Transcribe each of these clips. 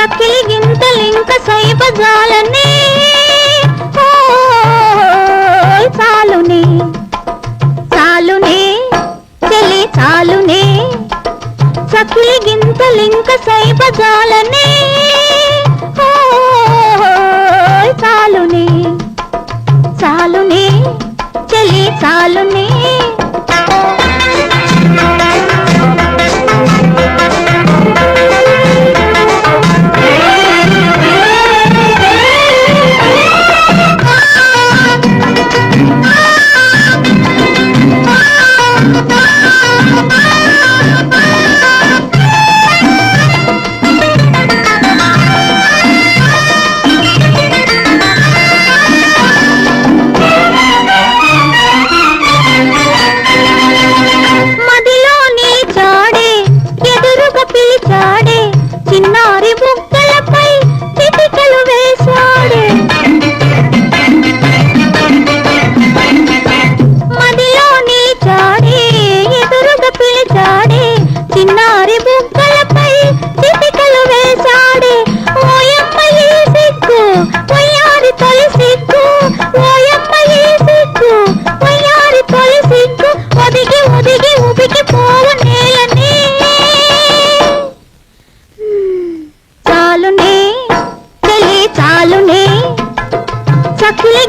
సఖిలి గింతలింక సైబజాలనే చాలునే చాలునే చెలి చాలునే. సఖిలి గింతలింక సైబజాలనే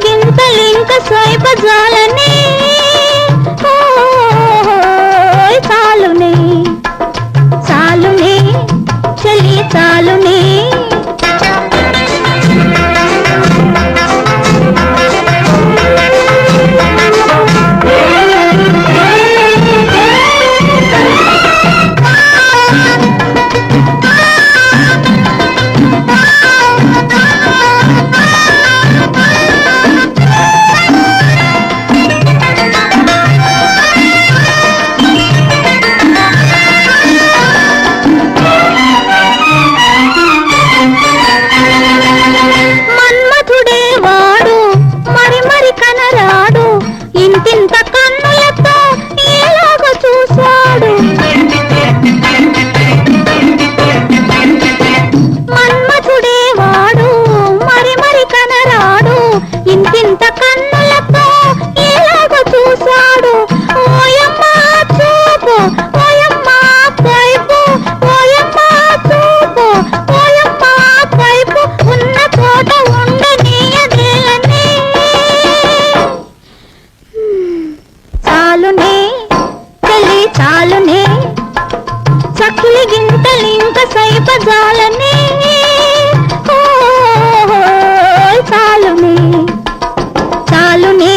గింతలింక స్వైపజాలనే చాలునే చెలి చాలునే. చక్కులి గింతలు ఇంక సైపజాలనే చాలునే చాలునే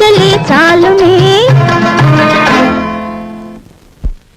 చెలి చాలునే.